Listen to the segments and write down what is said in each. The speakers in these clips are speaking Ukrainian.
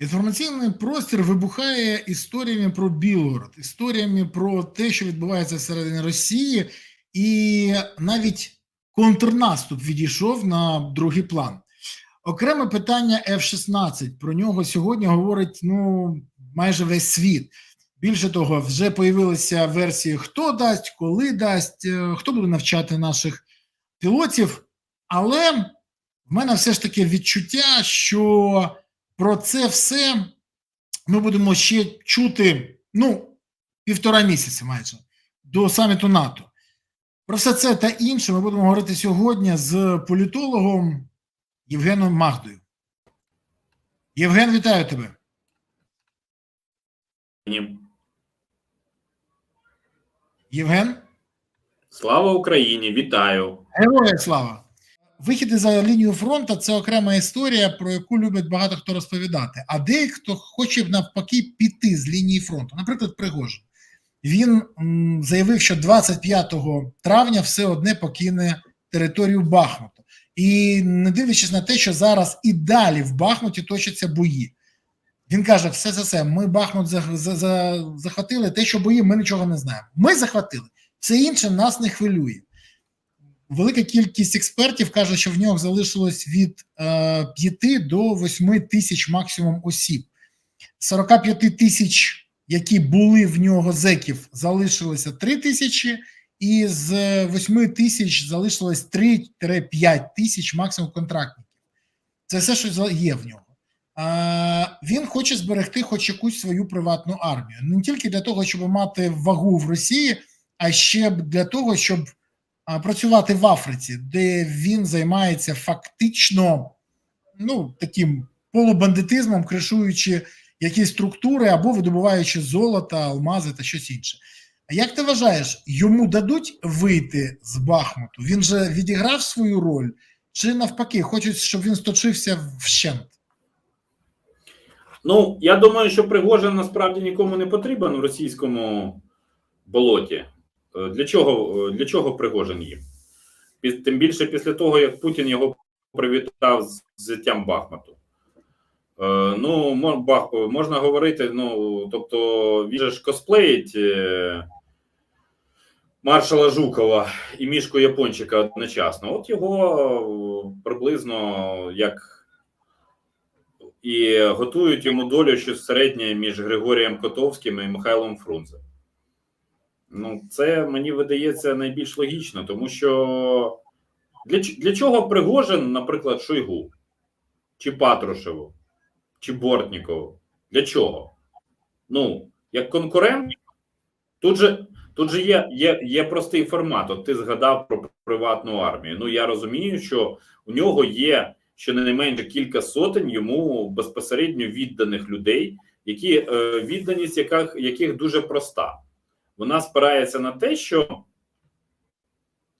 Інформаційний простір вибухає історіями про Білгород, історіями про те, що відбувається всередині Росії, і навіть контрнаступ відійшов на другий план. Окреме питання F-16. Про нього сьогодні говорить ну майже весь світ. Більше того, вже появилися версії, хто дасть, коли дасть, е, хто буде навчати наших пілотів. Але в мене все ж таки відчуття, що про це все ми будемо ще чути ну, півтора місяці майже до саміту НАТО. Про все це та інше ми будемо говорити сьогодні з політологом Євгеном Магдою. Євген, вітаю тебе. Ні. Євген, Слава Україні! Вітаю! героя слава! Вихід за лінію фронту це окрема історія, про яку люблять багато хто розповідати. А дехто хоче навпаки піти з лінії фронту. Наприклад, Пригожин. Він м, заявив, що 25 травня все одне покине територію Бахмуту. І не дивлячись на те, що зараз і далі в Бахмуті точаться бої. Він каже: все за все, ми Бахмут за, за, за, захватили, те, що бої, ми нічого не знаємо. Ми захватили, все інше нас не хвилює. Велика кількість експертів каже, що в нього залишилось від е, 5 до 8 тисяч максимум осіб. 45 тисяч, які були в нього зеків, залишилося 3 тисячі, і з 8 тисяч залишилось 3-5 тисяч максимум контрактників. Це все, що є в нього. А, він хоче зберегти хоч якусь свою приватну армію. Не тільки для того, щоб мати вагу в Росії, а ще для того, щоб працювати в Африці, де він займається фактично ну, таким полубандитизмом, кришуючи якісь структури або видобуваючи золото, алмази та щось інше. Як ти вважаєш, йому дадуть вийти з Бахмуту? Він же відіграв свою роль, чи навпаки, хочуть, щоб він сточився вщент? Ну, я думаю, що Пригожин насправді нікому не потрібен в російському болоті. Е, Для чого, е, для чого Пригожин їм? Тим більше після того, як Путін його привітав з взяттям Бахмуту. Е, Ну, можна говорити, ну, тобто, він же ж косплеїть маршала Жукова і мішку Япончика одночасно. От його приблизно як і готують йому долю щось середнє між Григорієм Котовським і Михайлом Фрунзе. Ну, це мені видається найбільш логічно, тому що для, для чого Пригожин, наприклад, Шойгу, чи Патрушеву, чи Бортнікову? Для чого? Ну, як конкурент, тут же, тут же є, є, є простий формат. От ти згадав про приватну армію. Ну, я розумію, що у нього є щонайменше кілька сотень йому безпосередньо відданих людей, які е, відданість яких, яких дуже проста. Вона спирається на те, що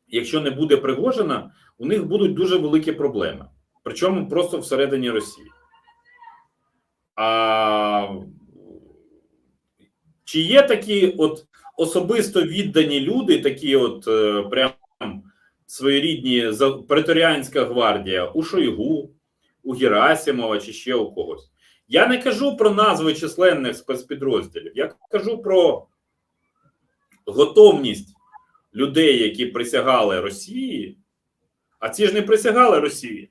якщо не буде Пригожина, у них будуть дуже великі проблеми. Причому просто всередині Росії. А чи є такі от особисто віддані люди, такі от е, прям своєрідні преторіанська гвардія у Шойгу, у Герасимова чи ще у когось? Я не кажу про назви численних спецпідрозділів, я кажу про готовність людей, які присягали Росії, а ці ж не присягали Росії.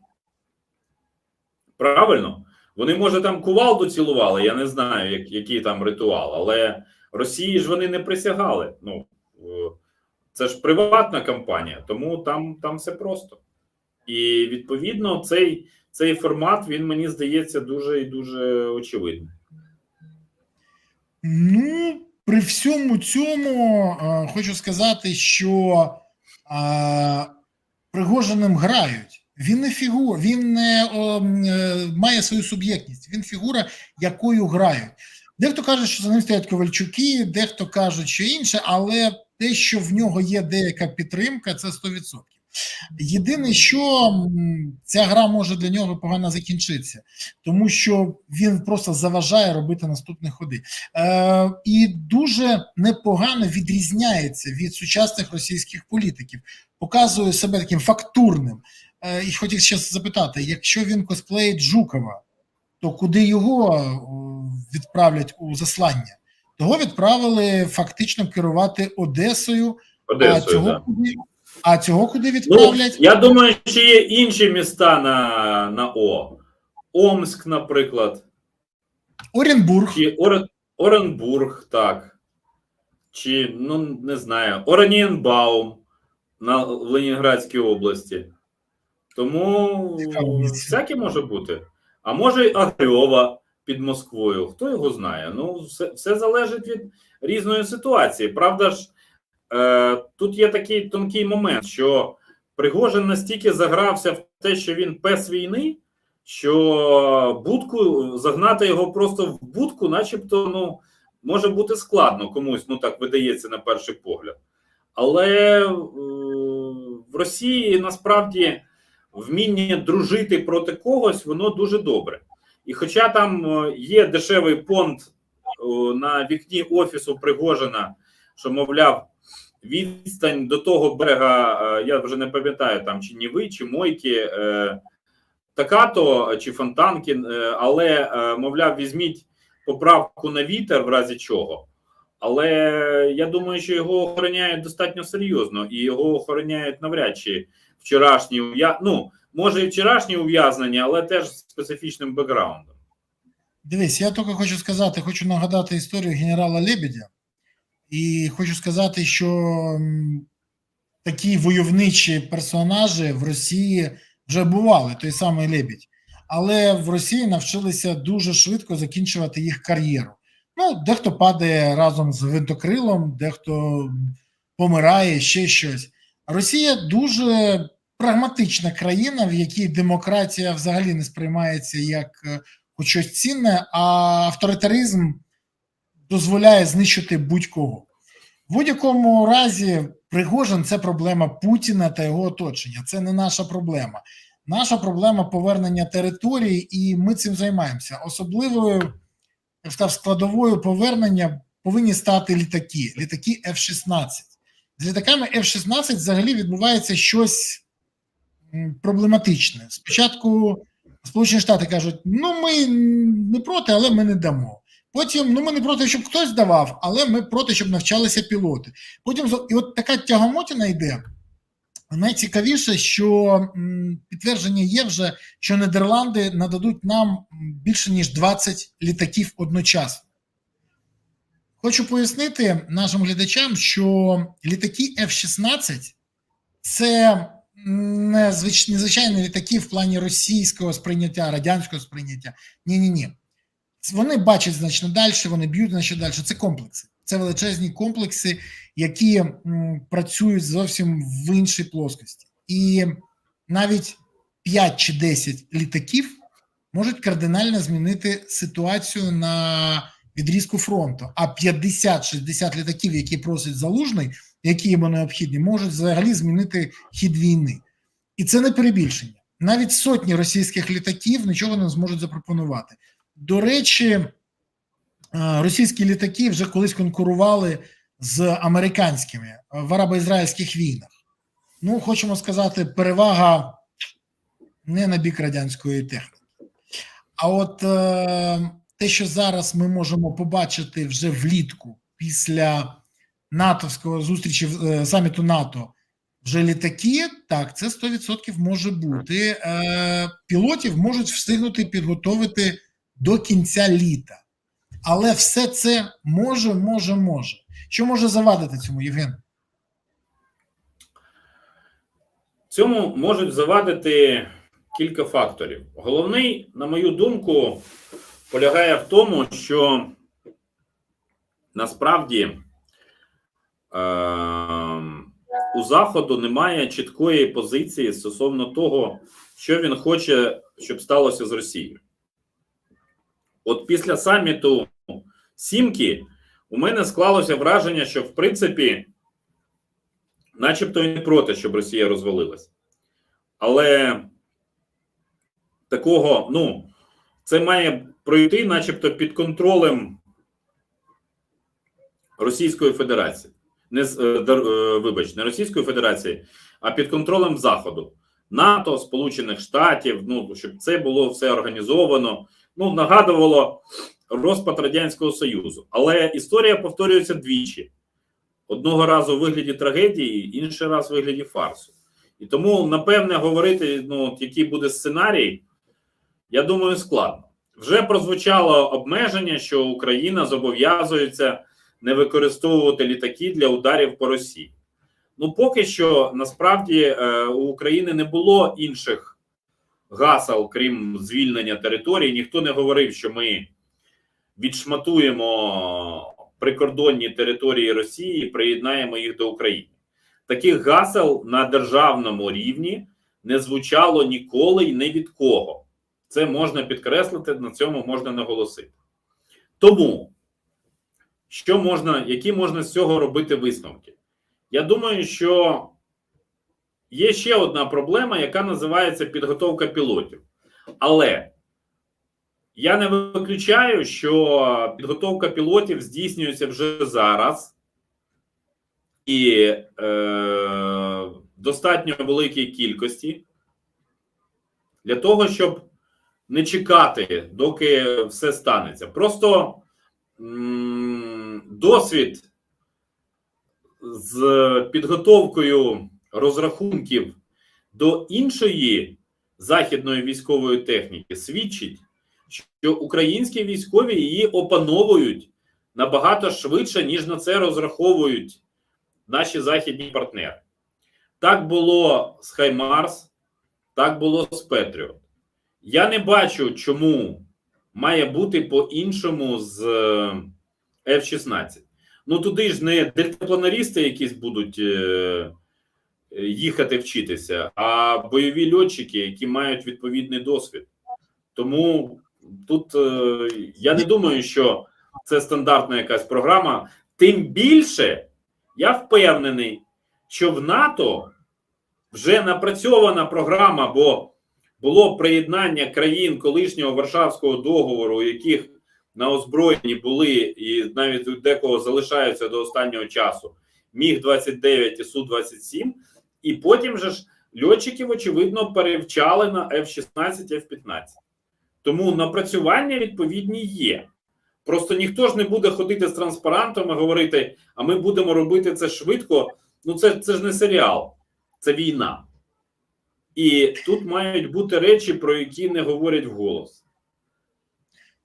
Правильно? Вони, може, там кувалду цілували, я не знаю, як, який там ритуал, але Росії ж вони не присягали. Ну, е, це ж приватна компанія, тому там, там все просто. І відповідно цей, цей формат він мені здається дуже і дуже очевидним. Ну, при всьому цьому е, хочу сказати, що е, Пригожиним грають. Він не фігура, він не о, е, має свою суб'єктність. Він фігура, якою грають. Дехто каже, що за ним стоять Ковальчуки, дехто каже, що інше, але те, що в нього є деяка підтримка, це 100%. Єдине, що ця гра може для нього погано закінчитися, тому що він просто заважає робити наступні ходи. Е, і дуже непогано відрізняється від сучасних російських політиків, показує себе таким фактурним. Е, і хотів ще запитати: якщо він косплеїть Жукова, то куди його е, відправлять у заслання? Того відправили фактично керувати Одесою. а цього Да. А цього куди Ну, відправлять? я думаю, що є інші міста на, на О. Омск, наприклад, Оренбург. чи Ор... Оренбург, так. Чи, ну, не знаю, Оранієнбаум на в Ленінградській області. Тому всяке може бути. А може, й Агрьова під Москвою. Хто його знає? Ну, все, все залежить від різної ситуації. Правда ж, тут є такий тонкий момент, що Пригожин настільки загрався в те, що він пес війни, що будку загнати його просто в будку, начебто, ну, може бути складно комусь, ну так видається на перший погляд. Але е, в Росії насправді вміння дружити проти когось, воно дуже добре. І хоча там е, є дешевий понт е, на вікні офісу Пригожина, що, мовляв, відстань до того берега, е, я вже не пам'ятаю, там чи Ніви, чи Мойки, е, така-то, чи фонтанки, е, але, е, мовляв, візьміть поправку на вітер в разі чого. Але я думаю, що його охороняють достатньо серйозно, і його охороняють навряд чи вчорашні ув'я... ну, може, і вчорашні ув'язнення, але теж з специфічним бекграундом. Дивись, я тільки хочу сказати, хочу нагадати історію генерала Лебедя. І хочу сказати, що такі войовничі персонажі в Росії вже бували, той самий Лебідь. Але в Росії навчилися дуже швидко закінчувати їх кар'єру. Ну, дехто падає разом з гвинтокрилом, дехто помирає, ще щось. Росія дуже прагматична країна, в якій демократія взагалі не сприймається як е, щось цінне, а авторитаризм дозволяє знищити будь-кого. В будь-якому разі, Пригожин це проблема Путіна та його оточення. Це не наша проблема. Наша проблема повернення території, і ми цим займаємося. Особливою сказав, складовою повернення повинні стати літаки, літаки F-16. З літаками F-16 взагалі відбувається щось проблематичне. Спочатку Сполучені Штати кажуть: ну ми не проти, але ми не дамо. Потім ну ми не проти, щоб хтось давав, але ми проти, щоб навчалися пілоти. Потім і от така тягомотіна йде. Найцікавіше, що підтвердження є вже, що Нідерланди нададуть нам більше ніж 20 літаків одночасно. Хочу пояснити нашим глядачам, що літаки F-16 це незвичайні літаки в плані російського сприйняття, радянського сприйняття. Ні, ні, ні. Вони бачать значно далі, вони б'ють значно далі. Це комплекси. Це величезні комплекси, які м, працюють зовсім в іншій плоскості. І навіть 5 чи 10 літаків можуть кардинально змінити ситуацію на відрізку фронту. А 50-60 літаків, які просить залужний, які йому необхідні, можуть взагалі змінити хід війни. І це не перебільшення. Навіть сотні російських літаків нічого не зможуть запропонувати. До речі, е, російські літаки вже колись конкурували з американськими е, в арабо-ізраїльських війнах. Ну, хочемо сказати, перевага не на бік радянської техніки. А от е, те, що зараз ми можемо побачити вже влітку після натовського зустрічі саміту НАТО, вже літаки, так, це 100% може бути. Пілотів можуть встигнути підготовити до кінця літа. Але все це може, може, може. Що може завадити цьому, Євген? Цьому можуть завадити кілька факторів. Головний, на мою думку, полягає в тому, що насправді е- у Заходу немає чіткої позиції стосовно того, що він хоче, щоб сталося з Росією. От після саміту Сімки у мене склалося враження, що в принципі начебто і не проти, щоб Росія розвалилась. Але такого, ну, це має пройти, начебто, під контролем Російської Федерації. Не з- е, е, вибач, не Російської Федерації, а під контролем Заходу, НАТО, Сполучених Штатів, ну, щоб це було все організовано. Ну, нагадувало розпад Радянського Союзу. Але історія повторюється двічі: одного разу у вигляді трагедії, інший раз у вигляді фарсу. І тому, напевне, говорити, ну, який буде сценарій, я думаю, складно. Вже прозвучало обмеження, що Україна зобов'язується не використовувати літаки для ударів по Росії. Ну, поки що, насправді, е, у України не було інших гасел, крім звільнення території. Ніхто не говорив, що ми відшматуємо прикордонні території Росії, і приєднаємо їх до України. Таких гасел на державному рівні не звучало ніколи і не від кого. Це можна підкреслити, на цьому можна наголосити. Тому, що можна, які можна з цього робити висновки? Я думаю, що є ще одна проблема, яка називається підготовка пілотів. Але я не виключаю, що підготовка пілотів здійснюється вже зараз, і е, достатньо великій кількості для того, щоб не чекати, доки все станеться. Просто досвід з підготовкою розрахунків до іншої західної військової техніки свідчить, що українські військові її опановують набагато швидше, ніж на це розраховують наші західні партнери. Так було з Хаймарс, так було з Петріот. Я не бачу, чому має бути по-іншому з е, F-16. Ну туди ж не дельтапланерісти якісь будуть е, їхати вчитися, а бойові льотчики, які мають відповідний досвід. Тому тут е, я не думаю, що це стандартна якась програма. Тим більше я впевнений, що в НАТО вже напрацьована програма, бо було приєднання країн колишнього Варшавського договору, у яких на озброєнні були і навіть декого залишаються до останнього часу Міг 29 і Су 27 і потім же ж льотчиків, очевидно, перевчали на F-16, F-15. Тому напрацювання відповідні є. Просто ніхто ж не буде ходити з транспарантом і говорити, а ми будемо робити це швидко. Ну, це, це ж не серіал, це війна. І тут мають бути речі, про які не говорять вголос.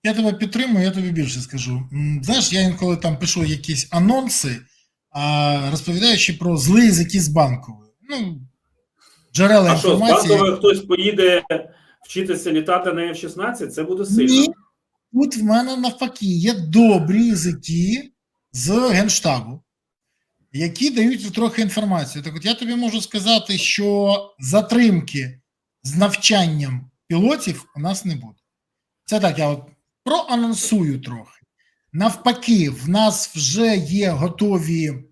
Я тебе підтримую, я тобі більше скажу. Знаєш, я інколи там пишу якісь анонси, розповідаючи про злий з банкової. Ну, джерела А що, з інформації. банкової хтось поїде вчитися літати на F-16, це буде сильно. Ні, тут в мене навпаки є добрі язики з Генштабу, які дають трохи інформацію. Так от я тобі можу сказати, що затримки з навчанням пілотів у нас не буде. Це так, я от проанонсую трохи. Навпаки, в нас вже є готові.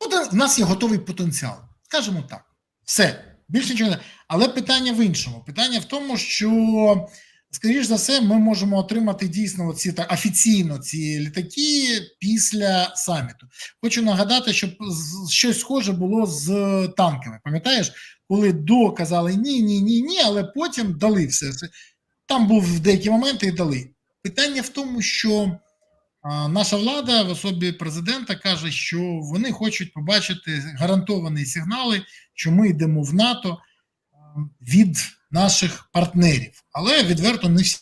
Ну, В нас є готовий потенціал. Скажімо так. Все. Більше нічого не. Але питання в іншому. Питання в тому, що, скоріш за все, ми можемо отримати дійсно ці так офіційно ці літаки після саміту. Хочу нагадати, що щось схоже було з танками. Пам'ятаєш, коли до казали ні, ні, ні, ні, але потім дали все. Там був в деякі моменти і дали. Питання в тому, що наша влада в особі президента каже, що вони хочуть побачити гарантовані сигнали, що ми йдемо в НАТО від наших партнерів. Але відверто не всі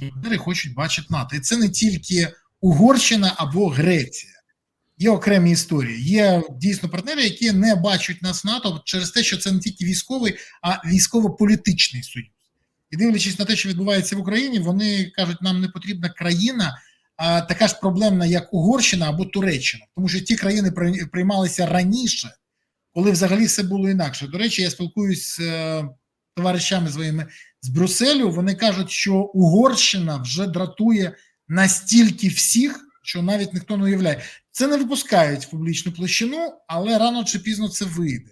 партнери хочуть бачити НАТО. І це не тільки Угорщина або Греція. Є окремі історії. Є дійсно партнери, які не бачать нас в НАТО через те, що це не тільки військовий, а військово-політичний союз. І дивлячись на те, що відбувається в Україні, вони кажуть, нам не потрібна країна, а така ж проблемна, як Угорщина або Туреччина, тому що ті країни при- приймалися раніше, коли взагалі все було інакше. До речі, я спілкуюсь з е, товаришами своїми з Брюсселю. Вони кажуть, що Угорщина вже дратує настільки всіх, що навіть ніхто не уявляє. Це не випускають в публічну площину, але рано чи пізно це вийде.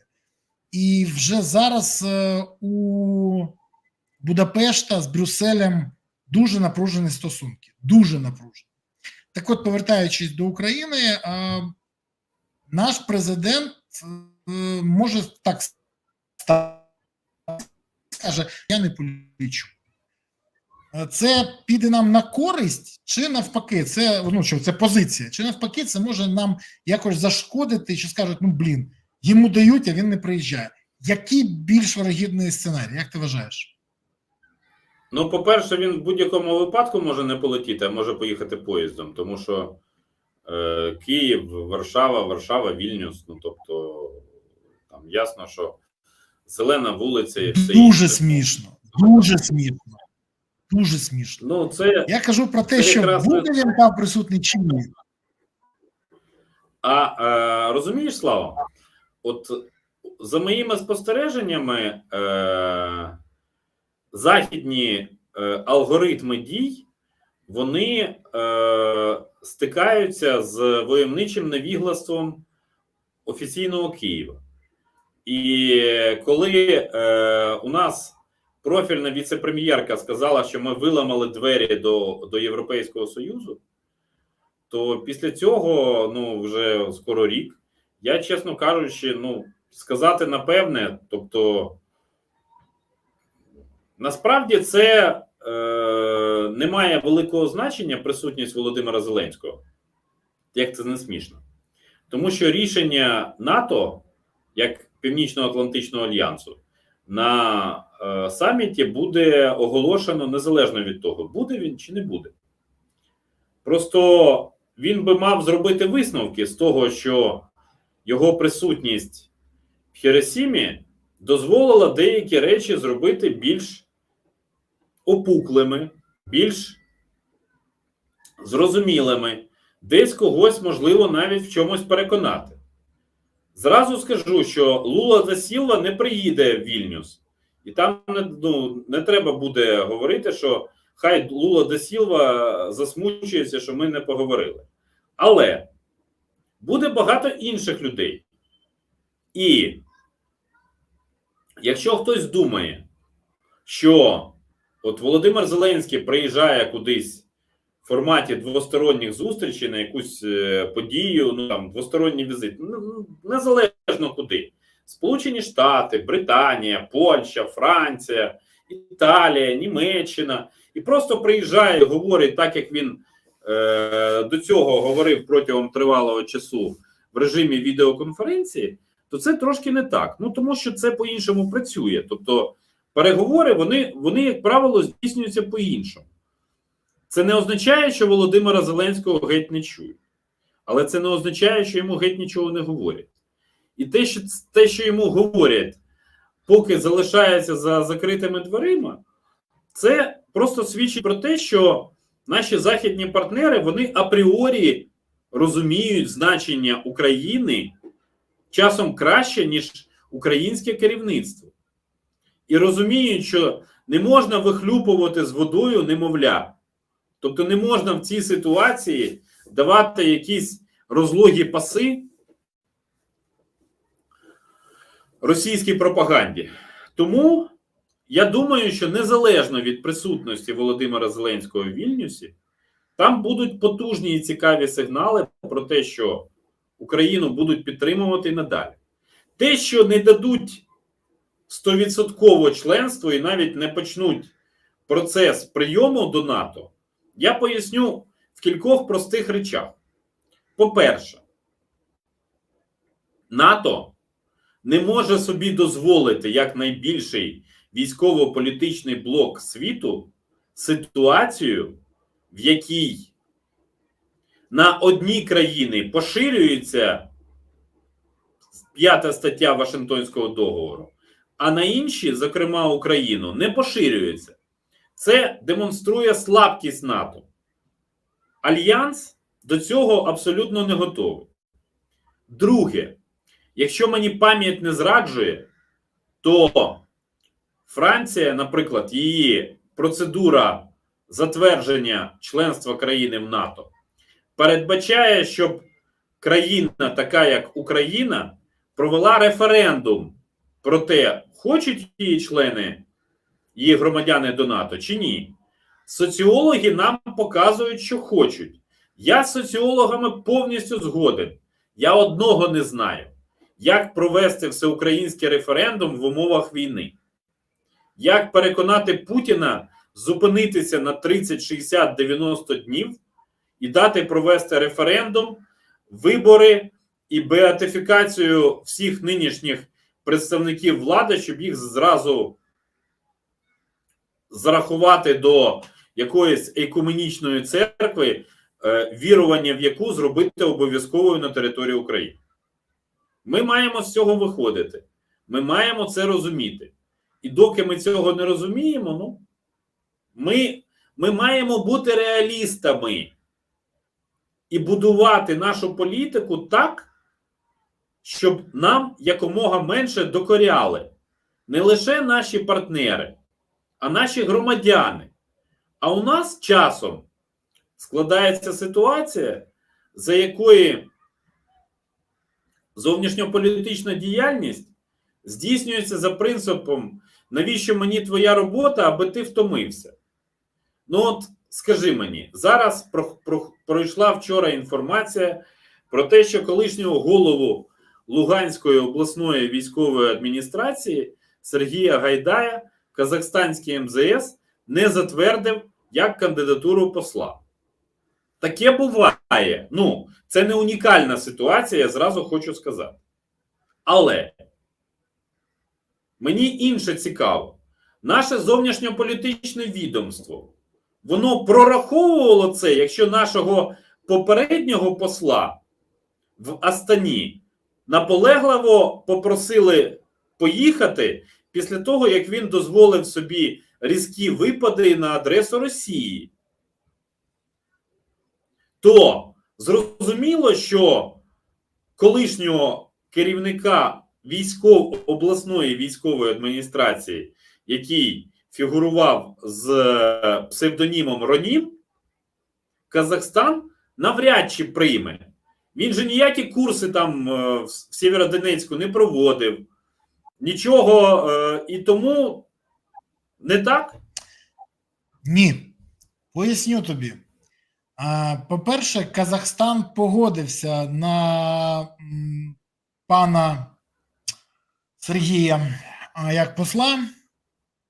І вже зараз е, у Будапешта з Брюсселем дуже напружені стосунки. Дуже напружені. Так от, повертаючись до України, наш президент е, може так скаже: я не полічу. Е, Це піде нам на користь, чи навпаки, це ну що це позиція, чи навпаки, це може нам якось зашкодити, чи скажуть, ну блін, йому дають, а він не приїжджає. Який більш вирогідний сценарій? Як ти вважаєш? Ну, по-перше, він в будь-якому випадку може не полетіти, а може поїхати поїздом, тому що е, Київ, Варшава, Варшава, Вільнюс. Ну тобто, там ясно, що зелена вулиця і все Дуже інше. смішно, дуже смішно, дуже смішно. Ну, це Я кажу про те, що якраз буде він там присутній чи ні. А е, розумієш, Слава? От за моїми спостереженнями, е, західні е, алгоритми дій вони е, стикаються з войовничим невіглаством офіційного Києва. І коли е, у нас профільна віце-прем'єрка сказала, що ми виламали двері до, до Європейського Союзу, то після цього, ну вже скоро рік, я, чесно кажучи, ну сказати напевне, тобто, насправді це е, не має великого значення присутність Володимира Зеленського, як це не смішно. Тому що рішення НАТО, як Північно-Атлантичного альянсу, на е, саміті буде оголошено незалежно від того, буде він чи не буде. Просто він би мав зробити висновки з того, що його присутність в Хіросімі дозволила деякі речі зробити більш опуклими, більш зрозумілими, десь когось, можливо, навіть в чомусь переконати. Зразу скажу, що Лула да Сілва не приїде в Вільнюс, і там не, ну, не треба буде говорити, що хай Лула да Сілва засмучується, що ми не поговорили. Але буде багато інших людей. І якщо хтось думає, що от Володимир Зеленський приїжджає кудись в форматі двосторонніх зустрічей на якусь е, подію, ну там двосторонній візит, ну, ну, незалежно куди. Сполучені Штати, Британія, Польща, Франція, Італія, Німеччина, і просто приїжджає, говорить так, як він е, до цього говорив протягом тривалого часу в режимі відеоконференції, то це трошки не так. Ну тому що це по-іншому працює. Тобто переговори, вони, вони, як правило, здійснюються по-іншому. Це не означає, що Володимира Зеленського геть не чують, але це не означає, що йому геть нічого не говорять. І те, що те, що йому говорять, поки залишається за закритими дверима, це просто свідчить про те, що наші західні партнери вони апріорі розуміють значення України часом краще, ніж українське керівництво. І розуміють, що не можна вихлюпувати з водою немовля. Тобто не можна в цій ситуації давати якісь розлогі паси російській пропаганді. Тому я думаю, що незалежно від присутності Володимира Зеленського в Вільнюсі, там будуть потужні і цікаві сигнали про те, що Україну будуть підтримувати надалі. Те, що не дадуть 100% членство і навіть не почнуть процес прийому до НАТО, я поясню в кількох простих речах. По-перше, НАТО не може собі дозволити як найбільший військово-політичний блок світу ситуацію, в якій на одні країни поширюється п'ята стаття Вашингтонського договору, а на інші, зокрема Україну, не поширюється. Це демонструє слабкість НАТО. Альянс до цього абсолютно не готовий. Друге, якщо мені пам'ять не зраджує, то Франція, наприклад, її процедура затвердження членства країни в НАТО передбачає, щоб країна, така як Україна, провела референдум про те, хочуть її члени, її громадяни до НАТО чи ні. Соціологи нам показують, що хочуть. Я з соціологами повністю згоден. Я одного не знаю, як провести всеукраїнський референдум в умовах війни. Як переконати Путіна зупинитися на 30, 60, 90 днів і дати провести референдум, вибори і беатифікацію всіх нинішніх представників влади, щоб їх зразу зарахувати до якоїсь екуменічної церкви, е, вірування в яку зробити обов'язковою на території України. Ми маємо з цього виходити. Ми маємо це розуміти. І доки ми цього не розуміємо, ну ми, ми маємо бути реалістами і будувати нашу політику так, щоб нам якомога менше докоряли не лише наші партнери, а наші громадяни. А у нас часом складається ситуація, за якої зовнішньополітична діяльність здійснюється за принципом, навіщо мені твоя робота, аби ти втомився. Ну, от скажи мені, зараз про, про, пройшла вчора інформація про те, що колишнього голову Луганської обласної військової адміністрації Сергія Гайдая казахстанський МЗС не затвердив як кандидатуру посла. Таке буває. Ну, це не унікальна ситуація, я зразу хочу сказати. Але мені інше цікаво. Наше зовнішньополітичне відомство, воно прораховувало це, якщо нашого попереднього посла в Астані наполегливо попросили поїхати після того, як він дозволив собі різкі випади на адресу Росії. То зрозуміло, що колишнього керівника військов обласної військової адміністрації, який фігурував з е, псевдонімом Ронім, Казахстан навряд чи прийме. Він же ніякі курси там е, в Сєвєродонецьку не проводив, нічого е, і тому не так. Ні. Поясню тобі. По-перше, Казахстан погодився на пана Сергія як посла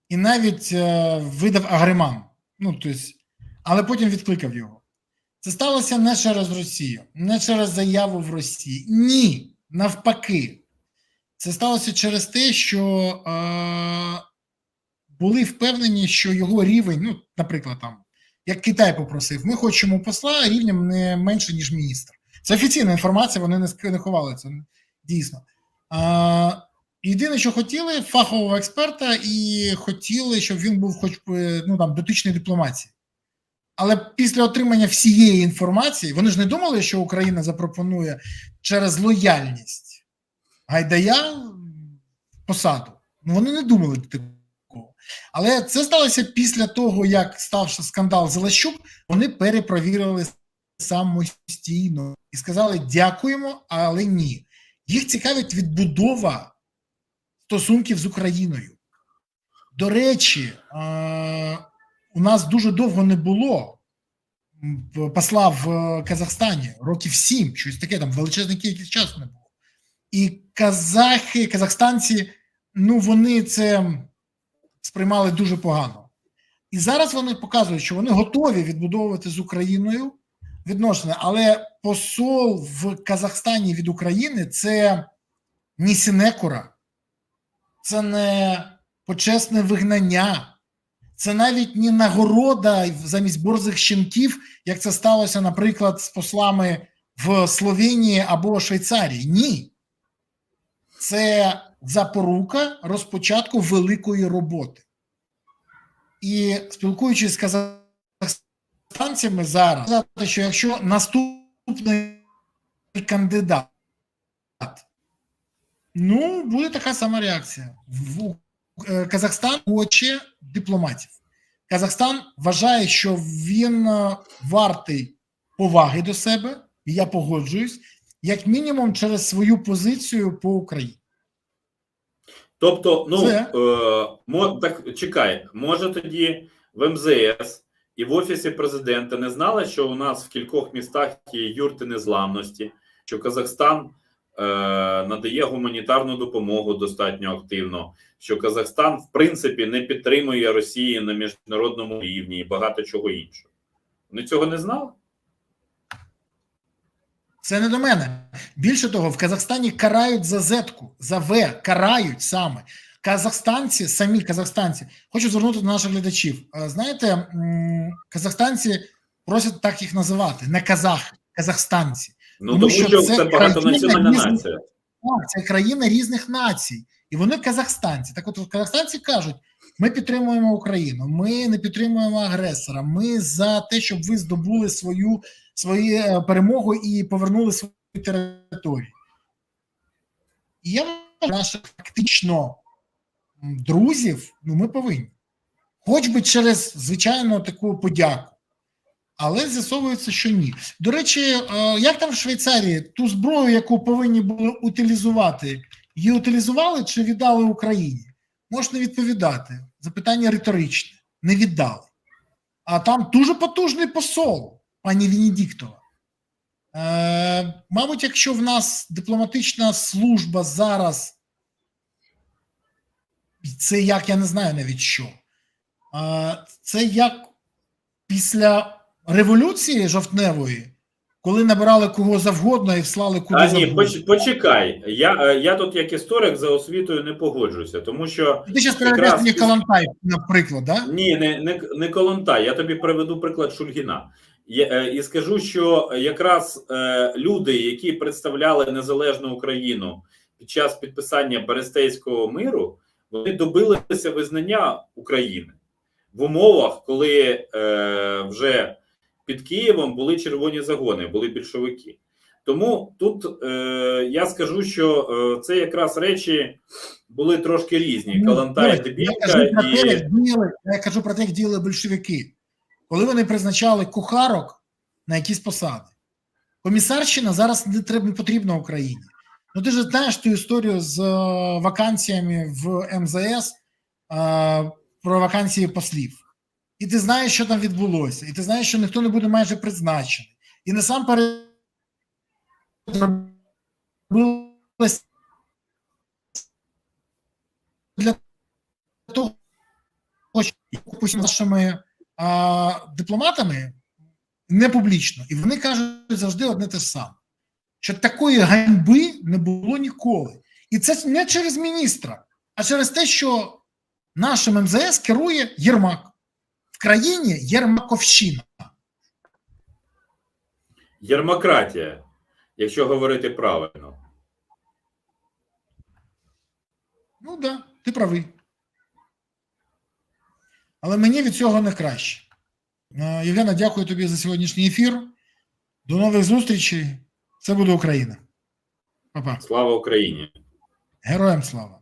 і навіть е, видав агреман. Ну, тобто, але потім відкликав його. Це сталося не через Росію, не через заяву в Росії. Ні, навпаки. Це сталося через те, що е, були впевнені, що його рівень, ну, наприклад, там, як Китай попросив, ми хочемо посла рівнем не менше, ніж міністр. Це офіційна інформація, вони не не ховали це дійсно. А, єдине, що хотіли, фахового експерта, і хотіли, щоб він був хоч би, ну, там, дотичний дипломації. Але після отримання всієї інформації, вони ж не думали, що Україна запропонує через лояльність Гайдая посаду. Ну, вони не думали такого. Але це сталося після того, як стався скандал Залащук, вони перепровірили самостійно і сказали: дякуємо, але ні. Їх цікавить відбудова стосунків з Україною. До речі, у нас дуже довго не було посла в е, Казахстані, років сім, щось таке, там величезна кількість часу не було. І казахи, казахстанці, ну вони це сприймали дуже погано. І зараз вони показують, що вони готові відбудовувати з Україною відносини, але посол в Казахстані від України це не сінекура, це не почесне вигнання, це навіть не нагорода замість борзих щенків, як це сталося, наприклад, з послами в Словенії або Швейцарії. Ні. Це запорука розпочатку великої роботи. І спілкуючись з казахстанцями зараз, сказати, що якщо наступний кандидат, ну, буде така сама реакція. В- Казахстан хоче дипломатів. Казахстан вважає, що він е, вартий поваги до себе, і я погоджуюсь, як мінімум через свою позицію по Україні. Тобто, ну Це- е, мо, так чекай, може тоді в МЗС і в Офісі президента не знали, що у нас в кількох містах є юрти незламності, що Казахстан е, надає гуманітарну допомогу достатньо активно. Що Казахстан, в принципі, не підтримує Росію на міжнародному рівні і багато чого іншого. Вони цього не знали? Це не до мене. Більше того, в Казахстані карають за зетку, за В, карають саме. Казахстанці, самі казахстанці, хочу звернути до наших глядачів. Е, Знаєте, казахстанці просять так їх називати, не казахи, казахстанці. Ну Тому тому що це це багатонаціональна різних- нація. Так, це країна різних націй, і вони казахстанці. Так, от казахстанці кажуть: ми підтримуємо Україну, ми не підтримуємо агресора. Ми за те, щоб ви здобули свою свою е, перемогу і повернули свої території. І я вважаю, наших фактично друзів, ну ми повинні, хоч би через звичайно таку подяку. Але з'ясовується, що ні. До речі, е, як там в Швейцарії ту зброю, яку повинні були утилізувати, її утилізували чи віддали Україні? Можна відповідати. Запитання риторичне. Не віддали. А там дуже потужний посол, пані Венедіктова. Е, мабуть, якщо в нас дипломатична служба зараз, це як я не знаю навіть що. Е, це як після революції жовтневої, коли набирали кого завгодно і вслали куди А ні, завгодно. почекай. Я, е, я тут як історик за освітою не погоджуся, тому що Ти зараз переведеш мені Калантай, наприклад, да? ні, не, не, не Колонтай. Я тобі приведу приклад Шульгіна. Е, і скажу, що якраз е, люди, які представляли незалежну Україну під час підписання Берестейського миру, вони добилися визнання України в умовах, коли вже під Києвом були червоні загони, були більшовики. Тому тут е, я скажу, що е, це якраз речі були трошки різні. Ну, Калантай Ось, Дебілка я кажу про те, як діяли, я кажу про те, як діяли большевики, коли вони призначали кухарок на якісь посади. Комісарщина зараз не треба потрібна Україні. Ну ти ж знаєш ту історію з е, вакансіями в МЗС е, про вакансії послів. І ти знаєш, що там відбулося, і ти знаєш, що ніхто не буде майже призначений. І насамперед зробилось для того, що нашими а, дипломатами не публічно, і вони кажуть завжди одне те саме: що такої ганьби не було ніколи. І це не через міністра, а через те, що нашим МЗС керує Єрмак. В країні Єрмаковщина. Єрмократія, якщо говорити правильно. Ну так, да, ти правий. Але мені від цього не краще. Е, Євгена, дякую тобі за сьогоднішній ефір. До нових зустрічей. Це буде Україна. Па-па. Слава Україні! Героям слава.